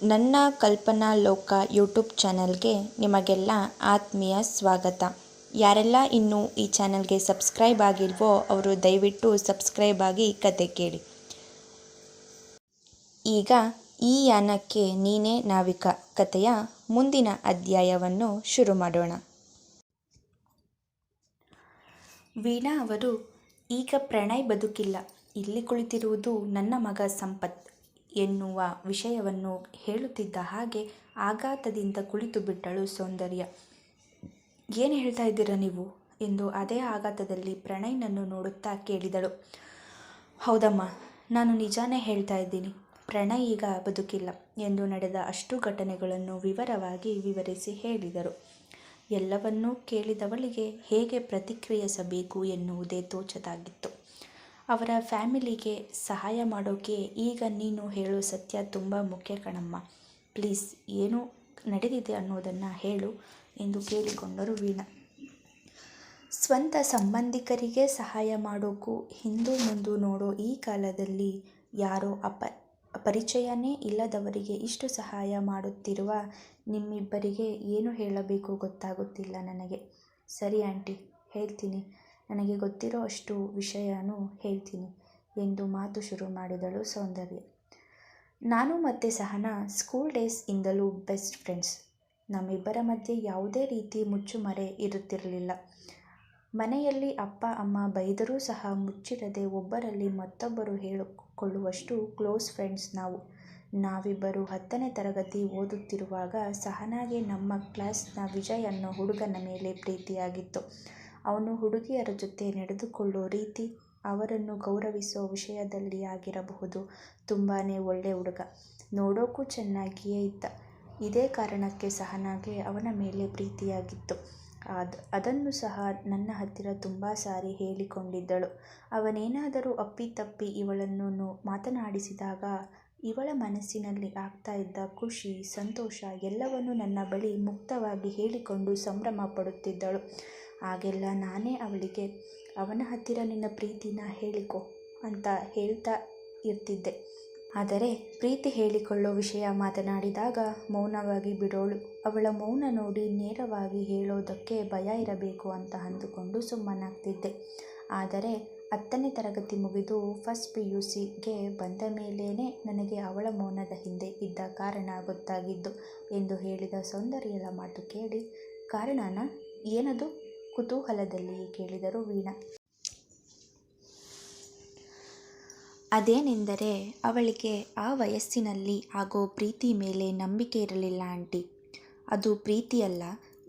ನನ್ನ ಕಲ್ಪನಾ ಲೋಕ ಯೂಟ್ಯೂಬ್ ಚಾನಲ್ಗೆ ನಿಮಗೆಲ್ಲ ಆತ್ಮೀಯ ಸ್ವಾಗತ. ಯಾರೆಲ್ಲ ಇನ್ನೂ ಈ ಚಾನಲ್ಗೆ ಸಬ್ಸ್ಕ್ರೈಬ್ ಆಗಿಲ್ವೋ ಅವರು ದಯವಿಟ್ಟು ಸಬ್ಸ್ಕ್ರೈಬ್ ಆಗಿ ಕತೆ ಕೇಳಿ. ಈಗ ಈ ಯಾನಕ್ಕೆ ನೀನೇ ನಾವಿಕ ಕಥೆಯ ಮುಂದಿನ ಅಧ್ಯಾಯವನ್ನು ಶುರು ಮಾಡೋಣ. ವೀಣಾ ಅವರು, ಈಗ ಪ್ರಣಯ್ ಬದುಕಿಲ್ಲ. ಇಲ್ಲಿ ಕುಳಿತಿರುವುದು ನನ್ನ ಮಗ ಸಂಪತ್. ಎನ್ನುವ ವಿಷಯವನ್ನು ಹೇಳುತ್ತಿದ್ದ ಹಾಗೆ ಆಘಾತದಿಂದ ಕುಳಿತು ಬಿಟ್ಟಳು ಸೌಂದರ್ಯ. ಏನು ಹೇಳ್ತಾ ಇದ್ದೀರಾ ನೀವು? ಎಂದು ಅದೇ ಆಘಾತದಲ್ಲಿ ಪ್ರಣಯ್ನನ್ನು ನೋಡುತ್ತಾ ಕೇಳಿದಳು. ಹೌದಮ್ಮ, ನಾನು ನಿಜಾನೇ ಹೇಳ್ತಾ ಇದ್ದೀನಿ. ಪ್ರಣಯ್ ಈಗ ಬದುಕಿಲ್ಲ ಎಂದು ನಡೆದ ಅಷ್ಟು ಘಟನೆಗಳನ್ನು ವಿವರವಾಗಿ ವಿವರಿಸಿ ಹೇಳಿದರು. ಎಲ್ಲವನ್ನೂ ಕೇಳಿದವಳಿಗೆ ಹೇಗೆ ಪ್ರತಿಕ್ರಿಯಿಸಬೇಕು ಎನ್ನುವುದೇ ತೋಚದಾಗಿತ್ತು. ಅವರ ಫ್ಯಾಮಿಲಿಗೆ ಸಹಾಯ ಮಾಡೋಕೆ ಈಗ ನೀನು ಹೇಳೋ ಸತ್ಯ ತುಂಬ ಮುಖ್ಯ ಕಣಮ್ಮ. ಪ್ಲೀಸ್, ಏನು ನಡೆದಿದೆ ಅನ್ನೋದನ್ನು ಹೇಳು ಎಂದು ಕೇಳಿಕೊಂಡರು ವೀಣಾ. ಸ್ವಂತ ಸಂಬಂಧಿಕರಿಗೆ ಸಹಾಯ ಮಾಡೋಕ್ಕೂ ಹಿಂದೂ ಮುಂದು ನೋಡೋ ಈ ಕಾಲದಲ್ಲಿ ಯಾರೋ ಅಪ ಪರಿಚಯನೇ ಇಲ್ಲದವರಿಗೆ ಇಷ್ಟು ಸಹಾಯ ಮಾಡುತ್ತಿರುವ ನಿಮ್ಮಿಬ್ಬರಿಗೆ ಏನು ಹೇಳಬೇಕು ಗೊತ್ತಾಗುತ್ತಿಲ್ಲ ನನಗೆ. ಸರಿ ಆಂಟಿ, ಹೇಳ್ತೀನಿ. ನನಗೆ ಗೊತ್ತಿರೋ ಅಷ್ಟು ವಿಷಯನೂ ಹೇಳ್ತೀನಿ ಎಂದು ಮಾತು ಶುರು ಮಾಡಿದಳು ಸೌಂದರ್ಯ. ನಾನು ಮತ್ತು ಸಹನಾ ಸ್ಕೂಲ್ ಡೇಸ್ ಇಂದಲೂ ಬೆಸ್ಟ್ ಫ್ರೆಂಡ್ಸ್. ನಮ್ಮಿಬ್ಬರ ಮಧ್ಯೆ ಯಾವುದೇ ರೀತಿ ಮುಚ್ಚುಮರೆ ಇರುತ್ತಿರಲಿಲ್ಲ. ಮನೆಯಲ್ಲಿ ಅಪ್ಪ, ಅಮ್ಮ ಬೈದರೂ ಸಹ ಮುಚ್ಚಿರದೆ ಒಬ್ಬರಲ್ಲಿ ಮತ್ತೊಬ್ಬರು ಹೇಳಿಕೊಳ್ಳುವಷ್ಟು ಕ್ಲೋಸ್ ಫ್ರೆಂಡ್ಸ್ ನಾವು. ನಾವಿಬ್ಬರು ಹತ್ತನೇ ತರಗತಿ ಓದುತ್ತಿರುವಾಗ ಸಹನಾಗೆ ನಮ್ಮ ಕ್ಲಾಸ್ನ ವಿಜಯ್ ಅನ್ನೋ ಹುಡುಗನ ಮೇಲೆ ಪ್ರೀತಿಯಾಗಿತ್ತು. ಅವನು ಹುಡುಗಿಯರ ಜೊತೆ ನಡೆದುಕೊಳ್ಳೋ ರೀತಿ ಅವರನ್ನು ಗೌರವಿಸೋ ವಿಷಯದಲ್ಲಿ ಆಗಿರಬಹುದು. ತುಂಬಾ ಒಳ್ಳೆ ಹುಡುಗ. ನೋಡೋಕ್ಕೂ ಚೆನ್ನಾಗಿಯೇ ಇದ್ದ. ಇದೇ ಕಾರಣಕ್ಕೆ ಸಹ ನನಗೆ ಅವನ ಮೇಲೆ ಪ್ರೀತಿಯಾಗಿತ್ತು. ಅದು ಅದನ್ನು ಸಹ ನನ್ನ ಹತ್ತಿರ ತುಂಬ ಸಾರಿ ಹೇಳಿಕೊಂಡಿದ್ದಳು. ಅವನೇನಾದರೂ ಅಪ್ಪಿತಪ್ಪಿ ಇವಳನ್ನು ಮಾತನಾಡಿಸಿದಾಗ ಇವಳ ಮನಸ್ಸಿನಲ್ಲಿ ಆಗ್ತಾ ಇದ್ದ ಖುಷಿ, ಸಂತೋಷ ಎಲ್ಲವನ್ನೂ ನನ್ನ ಬಳಿ ಮುಕ್ತವಾಗಿ ಹೇಳಿಕೊಂಡು ಸಂಭ್ರಮ ಪಡುತ್ತಿದ್ದಳು. ಆಗೆಲ್ಲ ನಾನೇ ಅವಳಿಗೆ, ಅವನ ಹತ್ತಿರ ನಿನ್ನ ಪ್ರೀತಿನ ಹೇಳಿಕೊ ಅಂತ ಹೇಳ್ತಾ ಇರ್ತಿದ್ದೆ. ಆದರೆ ಪ್ರೀತಿ ಹೇಳಿಕೊಳ್ಳೋ ವಿಷಯ ಮಾತನಾಡಿದಾಗ ಮೌನವಾಗಿ ಬಿಡೋಳು. ಅವಳ ಮೌನ ನೋಡಿ ನೇರವಾಗಿ ಹೇಳೋದಕ್ಕೆ ಭಯ ಇರಬೇಕು ಅಂತ ಅಂದುಕೊಂಡು ಸುಮ್ಮನಾಗ್ತಿದ್ದೆ. ಆದರೆ ಹತ್ತನೇ ತರಗತಿ ಮುಗಿದು ಫಸ್ಟ್ ಪಿ ಯು ಸಿಗೆ ಬಂದ ಮೇಲೇ ನನಗೆ ಅವಳ ಮೌನದ ಹಿಂದೆ ಇದ್ದ ಕಾರಣ ಗೊತ್ತಾಗಿದ್ದು ಎಂದು ಹೇಳಿದ ಸೌಂದರ್ಯದ ಮಾತು ಕೇಳಿ, ಕಾರಣನ? ಏನದು? ಕುತೂಹಲದಲ್ಲಿ ಕೇಳಿದರು ವೀಣಾ. ಅದೇನೆಂದರೆ ಅವಳಿಗೆ ಆ ವಯಸ್ಸಿನಲ್ಲಿ ಆಗೋ ಪ್ರೀತಿ ಮೇಲೆ ನಂಬಿಕೆ ಇರಲಿಲ್ಲ ಆಂಟಿ. ಅದು ಪ್ರೀತಿಯಲ್ಲ,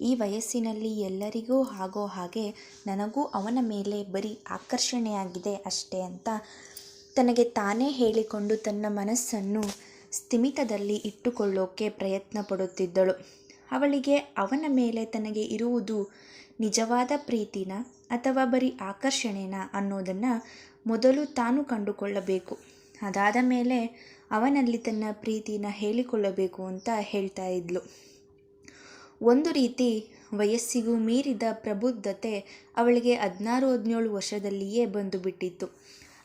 ಈ ವಯಸ್ಸಿನಲ್ಲಿ ಎಲ್ಲರಿಗೂ ಆಗೋ ಹಾಗೆ ನನಗೂ ಅವನ ಮೇಲೆ ಬರೀ ಆಕರ್ಷಣೆಯಾಗಿದೆ ಅಷ್ಟೇ ಅಂತ ತನಗೆ ತಾನೇ ಹೇಳಿಕೊಂಡು ತನ್ನ ಮನಸ್ಸನ್ನು ಸ್ಥಿಮಿತದಲ್ಲಿ ಇಟ್ಟುಕೊಳ್ಳೋಕೆ ಪ್ರಯತ್ನ ಪಡುತ್ತಿದ್ದಳು. ಅವಳಿಗೆ ಅವನ ಮೇಲೆ ತನಗೆ ಇರುವುದು ನಿಜವಾದ ಪ್ರೀತಿನ ಅಥವಾ ಬರೀ ಆಕರ್ಷಣೆನ ಅನ್ನೋದನ್ನು ಮೊದಲು ತಾನು ಕಂಡುಕೊಳ್ಳಬೇಕು. ಅದಾದ ಮೇಲೆ ಅವನಲ್ಲಿ ತನ್ನ ಪ್ರೀತಿನ ಹೇಳಿಕೊಳ್ಳಬೇಕು ಅಂತ ಹೇಳ್ತಾ ಇದ್ಲು. ಒಂದು ರೀತಿ ವಯಸ್ಸಿಗೂ ಮೀರಿದ ಪ್ರಬುದ್ಧತೆ ಅವಳಿಗೆ ಹದಿನಾರು ಹದಿನೇಳು ವರ್ಷದಲ್ಲಿಯೇ ಬಂದು ಬಿಟ್ಟಿತ್ತು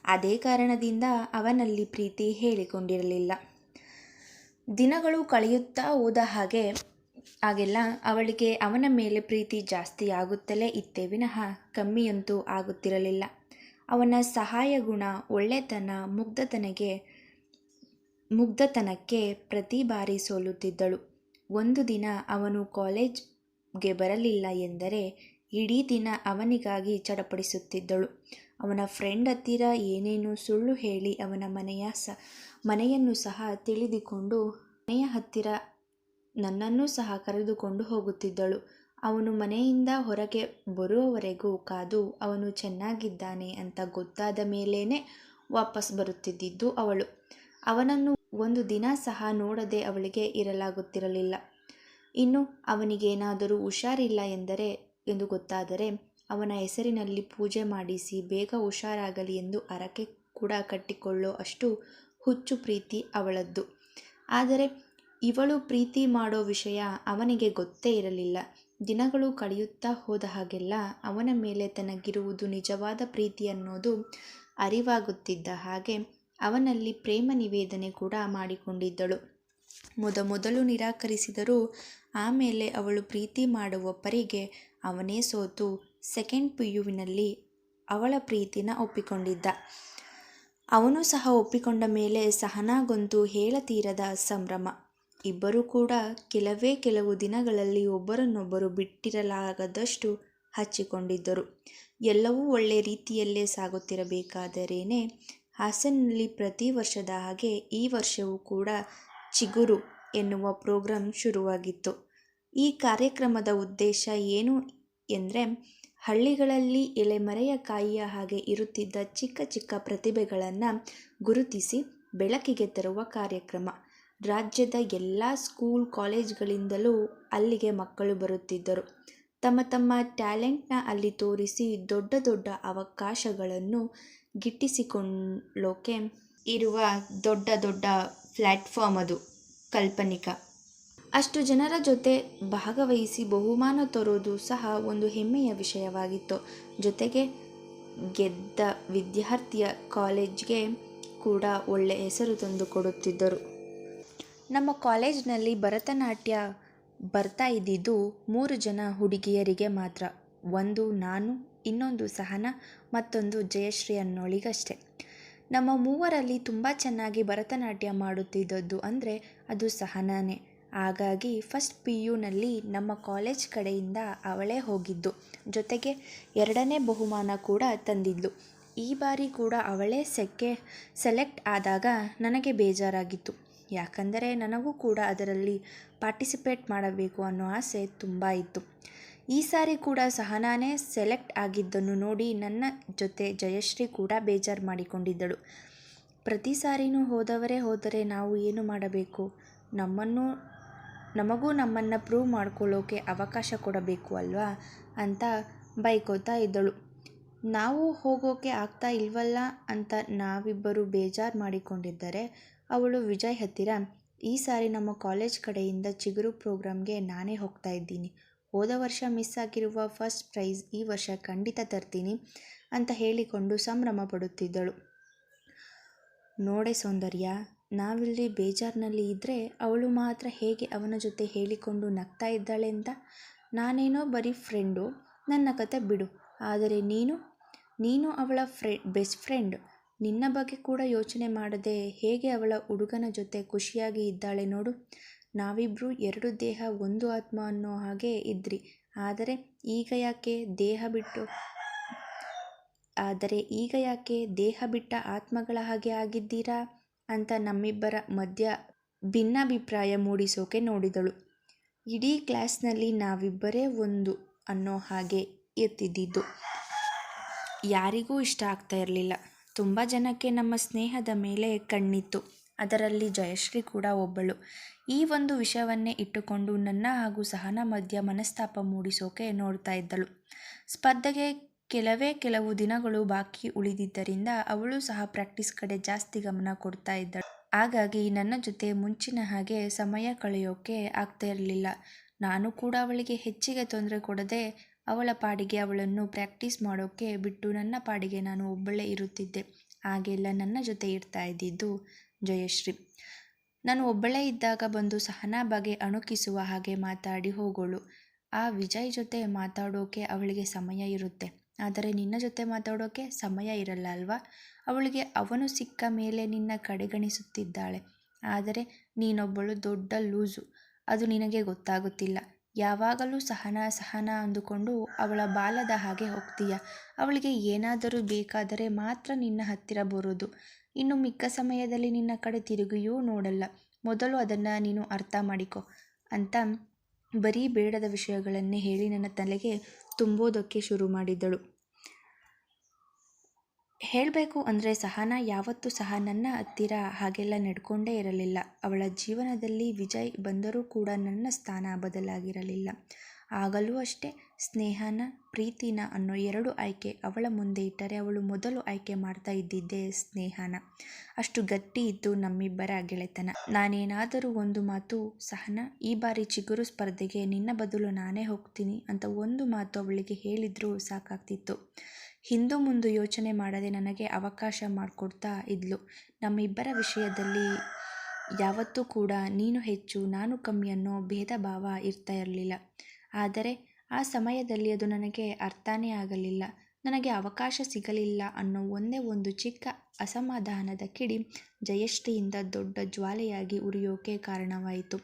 ಅದೇ ಕಾರಣದಿಂದ ಅವನಲ್ಲಿ ಪ್ರೀತಿ ಹೇಳಿಕೊಂಡಿರಲಿಲ್ಲ. ದಿನಗಳು ಕಳೆಯುತ್ತಾ ಹೋದ ಹಾಗೆ ಆಗೆಲ್ಲ ಅವಳಿಗೆ ಅವನ ಮೇಲೆ ಪ್ರೀತಿ ಜಾಸ್ತಿ ಆಗುತ್ತಲೇ ಇತ್ತೇ ವಿನಃ ಕಮ್ಮಿಯಂತೂ ಆಗುತ್ತಿರಲಿಲ್ಲ. ಅವನ ಸಹಾಯ ಗುಣ ಒಳ್ಳೆತನ ಮುಗ್ಧತನಗೆ, ಮುಗ್ಧತನಕ್ಕೆ ಪ್ರತಿ ಬಾರಿ ಸೋಲುತ್ತಿದ್ದಳು. ಒಂದು ದಿನ ಅವನು ಕಾಲೇಜ್ಗೆ ಬರಲಿಲ್ಲ ಎಂದರೆ ಇಡೀ ದಿನ ಅವನಿಗಾಗಿ ಚಡಪಡಿಸುತ್ತಿದ್ದಳು. ಅವನ ಫ್ರೆಂಡ್ ಹತ್ತಿರ ಏನೇನು ಸುಳ್ಳು ಹೇಳಿ ಅವನ ಮನೆಯ ಸ, ಮನೆಯನ್ನು ಸಹ ತಿಳಿದುಕೊಂಡು ಮನೆಯ ಹತ್ತಿರ ನನ್ನನ್ನು ಸಹ ಕರೆದುಕೊಂಡು ಹೋಗುತ್ತಿದ್ದಳು. ಅವನು ಮನೆಯಿಂದ ಹೊರಗೆ ಬರುವವರೆಗೂ ಕಾದು, ಅವನು ಚೆನ್ನಾಗಿದ್ದಾನೆ ಅಂತ ಗೊತ್ತಾದ ಮೇಲೇನೆ ವಾಪಸ್ ಬರುತ್ತಿದ್ದಿದ್ದು ಅವಳು. ಅವನನ್ನು ಒಂದು ದಿನ ಸಹ ನೋಡದೆ ಅವಳಿಗೆ ಇರಲಾಗುತ್ತಿರಲಿಲ್ಲ. ಇನ್ನು ಅವನಿಗೇನಾದರೂ ಹುಷಾರಿಲ್ಲ ಎಂದರೆ, ಎಂದು ಗೊತ್ತಾದರೆ, ಅವನ ಹೆಸರಿನಲ್ಲಿ ಪೂಜೆ ಮಾಡಿಸಿ ಬೇಗ ಹುಷಾರಾಗಲಿ ಎಂದು ಹರಕೆ ಕೂಡ ಕಟ್ಟಿಕೊಳ್ಳೋ ಅಷ್ಟು ಹುಚ್ಚು ಪ್ರೀತಿ ಅವಳದ್ದು. ಆದರೆ ಇವಳು ಪ್ರೀತಿ ಮಾಡೋ ವಿಷಯ ಅವನಿಗೆ ಗೊತ್ತೇ ಇರಲಿಲ್ಲ. ದಿನಗಳು ಕಳೆಯುತ್ತಾ ಹೋದ ಹಾಗೆಲ್ಲ ಅವನ ಮೇಲೆ ತನಗಿರುವುದು ನಿಜವಾದ ಪ್ರೀತಿ ಅನ್ನೋದು ಅರಿವಾಗುತ್ತಿದ್ದ ಹಾಗೆ ಅವನಲ್ಲಿ ಪ್ರೇಮ ನಿವೇದನೆ ಕೂಡ ಮಾಡಿಕೊಂಡಿದ್ದಳು. ಮೊದ ಮೊದಲು ನಿರಾಕರಿಸಿದರೂ ಆಮೇಲೆ ಅವಳು ಪ್ರೀತಿ ಮಾಡುವ ಪರಿಗೆ ಅವನೇ ಸೋತು ಸೆಕೆಂಡ್ ಪಿಯುವಿನಲ್ಲಿ ಅವಳ ಪ್ರೀತಿನ ಒಪ್ಪಿಕೊಂಡಿದ್ದ. ಅವನು ಸಹ ಒಪ್ಪಿಕೊಂಡ ಮೇಲೆ ಸಹನಾಗೊಂದು ಹೇಳತೀರದ ಸಂಭ್ರಮ. ಇಬ್ಬರೂ ಕೂಡ ಕೆಲವೇ ಕೆಲವು ದಿನಗಳಲ್ಲಿ ಒಬ್ಬರನ್ನೊಬ್ಬರು ಬಿಟ್ಟಿರಲಾಗದಷ್ಟು ಹಚ್ಚಿಕೊಂಡಿದ್ದರು. ಎಲ್ಲವೂ ಒಳ್ಳೆ ರೀತಿಯಲ್ಲೇ ಸಾಗುತ್ತಿರಬೇಕಾದರೇನೆ, ಹಾಸನ್ನಲ್ಲಿ ಪ್ರತಿ ವರ್ಷದ ಹಾಗೆ ಈ ವರ್ಷವೂ ಕೂಡ ಚಿಗುರು ಎನ್ನುವ ಪ್ರೋಗ್ರಾಂ ಶುರುವಾಗಿತ್ತು. ಈ ಕಾರ್ಯಕ್ರಮದ ಉದ್ದೇಶ ಏನು ಎಂದರೆ, ಹಳ್ಳಿಗಳಲ್ಲಿ ಎಲೆಮರೆಯ ಕಾಯಿಯ ಹಾಗೆ ಇರುತ್ತಿದ್ದ ಚಿಕ್ಕ ಚಿಕ್ಕ ಪ್ರತಿಭೆಗಳನ್ನು ಗುರುತಿಸಿ ಬೆಳಕಿಗೆ ತರುವ ಕಾರ್ಯಕ್ರಮ. ರಾಜ್ಯದ ಎಲ್ಲ ಸ್ಕೂಲ್ ಕಾಲೇಜ್ಗಳಿಂದಲೂ ಅಲ್ಲಿಗೆ ಮಕ್ಕಳು ಬರುತ್ತಿದ್ದರು. ತಮ್ಮ ತಮ್ಮ ಟ್ಯಾಲೆಂಟ್ನ ಅಲ್ಲಿ ತೋರಿಸಿ ದೊಡ್ಡ ದೊಡ್ಡ ಅವಕಾಶಗಳನ್ನು ಗಿಟ್ಟಿಸಿಕೊಳ್ಳೋಕೆ ಇರುವ ದೊಡ್ಡ ದೊಡ್ಡ ಪ್ಲ್ಯಾಟ್ಫಾರ್ಮ್ ಅದು ಕಲ್ಪನಿಕ. ಅಷ್ಟು ಜನರ ಜೊತೆ ಭಾಗವಹಿಸಿ ಬಹುಮಾನ ತರೋದು ಸಹ ಒಂದು ಹೆಮ್ಮೆಯ ವಿಷಯವಾಗಿತ್ತು. ಜೊತೆಗೆ ಗೆದ್ದ ವಿದ್ಯಾರ್ಥಿಯ ಕಾಲೇಜ್ಗೆ ಕೂಡ ಒಳ್ಳೆಯ ಹೆಸರು ತಂದು ಕೊಡುತ್ತಿದ್ದರು. ನಮ್ಮ ಕಾಲೇಜ್ನಲ್ಲಿ ಭರತನಾಟ್ಯ ಬರ್ತಾ ಇದ್ದಿದ್ದು ಮೂರು ಜನ ಹುಡುಗಿಯರಿಗೆ ಮಾತ್ರ. ಒಂದು ನಾನು, ಇನ್ನೊಂದು ಸಹನ, ಮತ್ತೊಂದು ಜಯಶ್ರೀ ಅನ್ನೋಳಿಗಷ್ಟೆ. ನಮ್ಮ ಮೂವರಲ್ಲಿ ತುಂಬ ಚೆನ್ನಾಗಿ ಭರತನಾಟ್ಯ ಮಾಡುತ್ತಿದ್ದದ್ದು ಅಂದರೆ ಅದು ಸಹನಾನೇ. ಹಾಗಾಗಿ ಫಸ್ಟ್ ಪಿ ಯುನಲ್ಲಿ ನಮ್ಮ ಕಾಲೇಜ್ ಕಡೆಯಿಂದ ಅವಳೇ ಹೋಗಿದ್ದು. ಜೊತೆಗೆ ಎರಡನೇ ಬಹುಮಾನ ಕೂಡ ತಂದಿದ್ಲು ಈ ಬಾರಿ ಕೂಡ ಅವಳೇ ಸೆಕೆ ಸೆಲೆಕ್ಟ್ ಆದಾಗ ನನಗೆ ಬೇಜಾರಾಗಿತ್ತು. ಯಾಕಂದರೆ ನನಗೂ ಕೂಡ ಅದರಲ್ಲಿ ಪಾರ್ಟಿಸಿಪೇಟ್ ಮಾಡಬೇಕು ಅನ್ನೋ ಆಸೆ ತುಂಬ ಇತ್ತು. ಈ ಸಾರಿ ಕೂಡ ಸಹನಾನೇ ಸೆಲೆಕ್ಟ್ ಆಗಿದ್ದನ್ನು ನೋಡಿ ನನ್ನ ಜೊತೆ ಜಯಶ್ರೀ ಕೂಡ ಬೇಜಾರು ಮಾಡಿಕೊಂಡಿದ್ದಳು. ಪ್ರತಿ ಸಾರಿನೂ ಹೋದವರೇ ಹೋದರೆ ನಾವು ಏನು ಮಾಡಬೇಕು? ನಮ್ಮನ್ನು, ನಮಗೂ ನಮ್ಮನ್ನು ಪ್ರೂವ್ ಮಾಡ್ಕೊಳ್ಳೋಕೆ ಅವಕಾಶ ಕೊಡಬೇಕು ಅಲ್ವಾ? ಅಂತ ಬೈಕೋತಾ ಇದ್ದಳು. ನಾವು ಹೋಗೋಕೆ ಆಗ್ತಾ ಇಲ್ವಲ್ಲ ಅಂತ ನಾವಿಬ್ಬರು ಬೇಜಾರು ಮಾಡಿಕೊಂಡಿದ್ದರೆ ಅವಳು, ವಿಜಯ್ ಹತ್ತಿರ? ಈ ಸಾರಿ ನಮ್ಮ ಕಾಲೇಜ್ ಕಡೆಯಿಂದ ಚಿಗುರು ಪ್ರೋಗ್ರಾಮ್ಗೆ ನಾನೇ ಹೋಗ್ತಾ ಇದ್ದೀನಿ. ಹೋದ ವರ್ಷ ಮಿಸ್ ಆಗಿರುವ ಫಸ್ಟ್ ಪ್ರೈಸ್ ಈ ವರ್ಷ ಖಂಡಿತ ತರ್ತೀನಿ ಅಂತ ಹೇಳಿಕೊಂಡು ಸಂಭ್ರಮ ಪಡುತ್ತಿದ್ದಳು. ನೋಡೆ ಸೌಂದರ್ಯ, ನಾವಿಲ್ಲಿ ಬೇಜಾರಿನಲ್ಲಿ ಇದ್ದರೆ ಅವಳು ಮಾತ್ರ ಹೇಗೆ ಅವನ ಜೊತೆ ಹೇಳಿಕೊಂಡು ನಗ್ತಾ ಇದ್ದಾಳೆ ಅಂತ? ನಾನೇನೋ ಬರೀ ಫ್ರೆಂಡು, ನನ್ನ ಕತೆ ಬಿಡು. ಆದರೆ ನೀನು? ನೀನು ಅವಳ ಫ್ರೆ, ಬೆಸ್ಟ್ ಫ್ರೆಂಡ್. ನಿನ್ನ ಬಗ್ಗೆ ಕೂಡ ಯೋಚನೆ ಮಾಡದೆ ಹೇಗೆ ಅವಳ ಹುಡುಗನ ಜೊತೆ ಖುಷಿಯಾಗಿ ಇದ್ದಾಳೆ ನೋಡು. ನಾವಿಬ್ಬರು ಎರಡು ದೇಹ, ಒಂದು ಆತ್ಮ ಅನ್ನೋ ಹಾಗೆ ಇದ್ರಿ. ಆದರೆ ಈಗ ಯಾಕೆ ದೇಹ ಬಿಟ್ಟು ಆದರೆ ಈಗ ಯಾಕೆ ದೇಹ ಬಿಟ್ಟ ಆತ್ಮಗಳ ಹಾಗೆ ಆಗಿದ್ದೀರಾ ಅಂತ ನಮ್ಮಿಬ್ಬರ ಮಧ್ಯ ಭಿನ್ನಾಭಿಪ್ರಾಯ ಮೂಡಿಸೋಕೆ ನೋಡಿದಳು. ಇಡೀ ಕ್ಲಾಸ್ನಲ್ಲಿ ನಾವಿಬ್ಬರೇ ಒಂದು ಅನ್ನೋ ಹಾಗೆ ಎತ್ತಿದ್ದಿದ್ದು ಯಾರಿಗೂ ಇಷ್ಟ ಆಗ್ತಾ ಇರಲಿಲ್ಲ. ತುಂಬ ಜನಕ್ಕೆ ನಮ್ಮ ಸ್ನೇಹದ ಮೇಲೆ ಕಣ್ಣಿತ್ತು. ಅದರಲ್ಲಿ ಜಯಶ್ರೀ ಕೂಡ ಒಬ್ಬಳು. ಈ ಒಂದು ವಿಷಯವನ್ನೇ ಇಟ್ಟುಕೊಂಡು ನನ್ನ ಹಾಗೂ ಸಹನ ಮಧ್ಯ ಮನಸ್ತಾಪ ಮೂಡಿಸೋಕೆ ನೋಡ್ತಾ ಇದ್ದಳು. ಸ್ಪರ್ಧೆಗೆ ಕೆಲವೇ ಕೆಲವು ದಿನಗಳು ಬಾಕಿ ಉಳಿದಿದ್ದರಿಂದ ಅವಳು ಸಹ ಪ್ರಾಕ್ಟೀಸ್ ಕಡೆ ಜಾಸ್ತಿ ಗಮನ ಕೊಡ್ತಾ ಇದ್ದಳು. ಹಾಗಾಗಿ ನನ್ನ ಜೊತೆ ಮುಂಚಿನ ಹಾಗೆ ಸಮಯ ಕಳೆಯೋಕೆ ಆಗ್ತಾ ಇರಲಿಲ್ಲ. ನಾನು ಕೂಡ ಅವಳಿಗೆ ಹೆಚ್ಚಿಗೆ ತೊಂದರೆ ಕೊಡದೆ ಅವಳ ಪಾಡಿಗೆ ಅವಳನ್ನು ಪ್ರಾಕ್ಟೀಸ್ ಮಾಡೋಕ್ಕೆ ಬಿಟ್ಟು ನನ್ನ ಪಾಡಿಗೆ ನಾನು ಒಬ್ಬಳೇ ಇರುತ್ತಿದ್ದೆ. ಹಾಗೆಲ್ಲ ನನ್ನ ಜೊತೆ ಇರ್ತಾ ಇದ್ದಿದ್ದು ಜಯಶ್ರೀ. ನಾನು ಒಬ್ಬಳೇ ಇದ್ದಾಗ ಬಂದು ಸಹನಾ ಬಗ್ಗೆ ಅಣುಕಿಸುವ ಹಾಗೆ ಮಾತಾಡಿ ಹೋಗೋಳು. ಆ ವಿಜಯ್ ಜೊತೆ ಮಾತಾಡೋಕೆ ಅವಳಿಗೆ ಸಮಯ ಇರುತ್ತೆ. ಆದರೆ ನಿನ್ನ ಜೊತೆ ಮಾತಾಡೋಕೆ ಸಮಯ ಇರಲ್ಲ ಅಲ್ವಾ? ಅವಳಿಗೆ ಅವನು ಸಿಕ್ಕ ಮೇಲೆ ನಿನ್ನ ಕಡೆಗಣಿಸುತ್ತಿದ್ದಾಳೆ. ಆದರೆ ನೀನೊಬ್ಬಳು ದೊಡ್ಡ ಲೂಸು. ಅದು ನಿನಗೆ ಗೊತ್ತಾಗುತ್ತಿಲ್ಲ. ಯಾವಾಗಲೂ ಸಹನ ಸಹನ ಅಂದುಕೊಂಡು ಅವಳ ಬಾಲದ ಹಾಗೆ ಹೋಗ್ತೀಯ. ಅವಳಿಗೆ ಏನಾದರೂ ಬೇಕಾದರೆ ಮಾತ್ರ ನಿನ್ನ ಹತ್ತಿರ ಬರೋದು. ಇನ್ನು ಮಿಕ್ಕ ಸಮಯದಲ್ಲಿ ನಿನ್ನ ಕಡೆ ತಿರುಗಿಯೂ ನೋಡಲ್ಲ. ಮೊದಲು ಅದನ್ನು ನೀನು ಅರ್ಥ ಮಾಡಿಕೊ. ಅಂತ ಬರೀ ಬೇಡದ ವಿಷಯಗಳನ್ನೇ ಹೇಳಿ ನನ್ನ ತಲೆಗೆ ತುಂಬೋದಕ್ಕೆ ಶುರು ಮಾಡಿದ್ದಳು ಹೇಳಬೇಕು ಅಂದರೆ ಸಹನಾ ಯಾವತ್ತೂ ಸಹ ನನ್ನ ಹತ್ತಿರ ಹಾಗೆಲ್ಲ ನಡ್ಕೊಂಡೇ ಇರಲಿಲ್ಲ. ಅವಳ ಜೀವನದಲ್ಲಿ ವಿಜಯ್ ಬಂದರೂ ಕೂಡ ನನ್ನ ಸ್ಥಾನ ಬದಲಾಗಿರಲಿಲ್ಲ. ಆಗಲೂ ಅಷ್ಟೇ ಸ್ನೇಹನ, ಪ್ರೀತಿನ ಅನ್ನೋ ಎರಡು ಆಯ್ಕೆ ಅವಳ ಮುಂದೆ ಇಟ್ಟರೆ ಅವಳು ಮೊದಲು ಆಯ್ಕೆ ಮಾಡ್ತಾ ಇದ್ದಿದ್ದೇ ಸ್ನೇಹನ. ಅಷ್ಟು ಗಟ್ಟಿ ಇತ್ತು ನಮ್ಮಿಬ್ಬರ ಗೆಳೆತನ. ನಾನೇನಾದರೂ ಒಂದು ಮಾತು, ಸಹನ, ಈ ಬಾರಿ ಚಿಗುರು ಸ್ಪರ್ಧೆಗೆ ನಿನ್ನ ಬದಲು ನಾನೇ ಹೋಗ್ತೀನಿ ಅಂತ ಒಂದು ಮಾತು ಅವಳಿಗೆ ಹೇಳಿದರೂ ಸಾಕಾಗ್ತಿತ್ತು. ಹಿಂದು ಮುಂದು ಯೋಚನೆ ಮಾಡದೆ ನನಗೆ ಅವಕಾಶ ಮಾಡಿಕೊಡ್ತಾ ಇದ್ಲು. ನಮ್ಮಿಬ್ಬರ ವಿಷಯದಲ್ಲಿ ಯಾವತ್ತೂ ಕೂಡ ನೀನು ಹೆಚ್ಚು, ನಾನು ಕಮ್ಮಿ ಅನ್ನೋ ಭೇದ ಭಾವ ಇರ್ತಾ ಇರಲಿಲ್ಲ. ಆದರೆ ಆ ಸಮಯದಲ್ಲಿ ಅದು ನನಗೆ ಅರ್ಥನೇ ಆಗಲಿಲ್ಲ. ನನಗೆ ಅವಕಾಶ ಸಿಗಲಿಲ್ಲ ಅನ್ನೋ ಒಂದೇ ಒಂದು ಚಿಕ್ಕ ಅಸಮಾಧಾನದ ಕಿಡಿ ಜಯಶ್ರೀಯಿಂದ ದೊಡ್ಡ ಜ್ವಾಲೆಯಾಗಿ ಉರಿಯೋಕೆ ಕಾರಣವಾಯಿತು.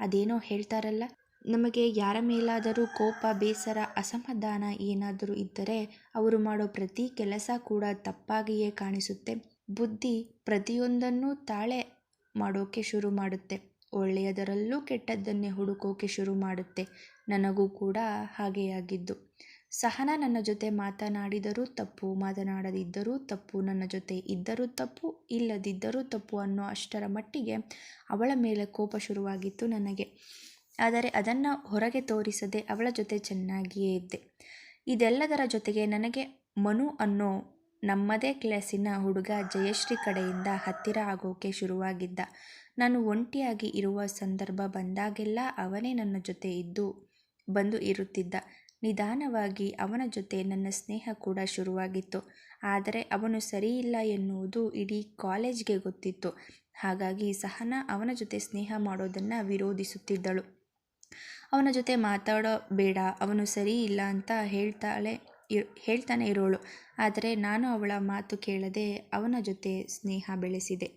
ಅದೇನೋ ಹೇಳ್ತಾರಲ್ಲ ನಮಗೆ ಯಾರ ಮೇಲಾದರೂ ಕೋಪ, ಬೇಸರ, ಅಸಮಾಧಾನ ಏನಾದರೂ ಇದ್ದರೆ ಅವರು ಮಾಡೋ ಪ್ರತಿ ಕೆಲಸ ಕೂಡ ತಪ್ಪಾಗಿಯೇ ಕಾಣಿಸುತ್ತೆ. ಬುದ್ಧಿ ಪ್ರತಿಯೊಂದನ್ನೂ ತಾಳೆ ಮಾಡೋಕೆ ಶುರು ಮಾಡುತ್ತೆ. ಒಳ್ಳೆಯದರಲ್ಲೂ ಕೆಟ್ಟದ್ದನ್ನೇ ಹುಡುಕೋಕೆ ಶುರು ಮಾಡುತ್ತೆ. ನನಗೂ ಕೂಡ ಹಾಗೇ ಆಗಿದ್ದು. ಸಹನ ನನ್ನ ಜೊತೆ ಮಾತನಾಡಿದರೂ ತಪ್ಪು, ಮಾತನಾಡದಿದ್ದರೂ ತಪ್ಪು, ನನ್ನ ಜೊತೆ ಇದ್ದರೂ ತಪ್ಪು, ಇಲ್ಲದಿದ್ದರೂ ತಪ್ಪು ಅನ್ನೋ ಅಷ್ಟರ ಮಟ್ಟಿಗೆ ಅವಳ ಮೇಲೆ ಕೋಪ ಶುರುವಾಗಿತ್ತು ನನಗೆ. ಆದರೆ ಅದನ್ನು ಹೊರಗೆ ತೋರಿಸದೆ ಅವಳ ಜೊತೆ ಚೆನ್ನಾಗಿಯೇ ಇದ್ದೆ. ಇದೆಲ್ಲದರ ಜೊತೆಗೆ ನನಗೆ ಮನು ಅನ್ನೋ ನಮ್ಮದೇ ಕ್ಲಾಸಿನ ಹುಡುಗ ಜಯಶ್ರೀ ಕಡೆಯಿಂದ ಹತ್ತಿರ ಆಗೋಕೆ ಶುರುವಾಗಿದ್ದ. ನಾನು ಒಂಟಿಯಾಗಿ ಇರುವ ಸಂದರ್ಭ ಬಂದಾಗೆಲ್ಲ ಅವನೇ ನನ್ನ ಜೊತೆ ಇದ್ದು ಬಂದು ಇರುತ್ತಿದ್ದ. ನಿಧಾನವಾಗಿ ಅವನ ಜೊತೆ ನನ್ನ ಸ್ನೇಹ ಕೂಡ ಶುರುವಾಗಿತ್ತು. ಆದರೆ ಅವನು ಸರಿಯಿಲ್ಲ ಎನ್ನುವುದು ಇಡೀ ಕಾಲೇಜ್ಗೆ ಗೊತ್ತಿತ್ತು. ಹಾಗಾಗಿ ಸಹನಾ ಅವನ ಜೊತೆ ಸ್ನೇಹ ಮಾಡೋದನ್ನು ವಿರೋಧಿಸುತ್ತಿದ್ದಳು. ಅವನ ಜೊತೆ ಮಾತಾಡೋ ಬೇಡ, ಅವನು ಸರಿ ಇಲ್ಲ ಅಂತ ಹೇಳ್ತಾಳೆ ಹೇಳ್ತಾನೆ ಇರೋಳು. ಆದರೆ ನಾನು ಅವಳ ಮಾತು ಕೇಳದೆ ಅವನ ಜೊತೆ ಸ್ನೇಹ ಬೆಳೆಸಿದೆ.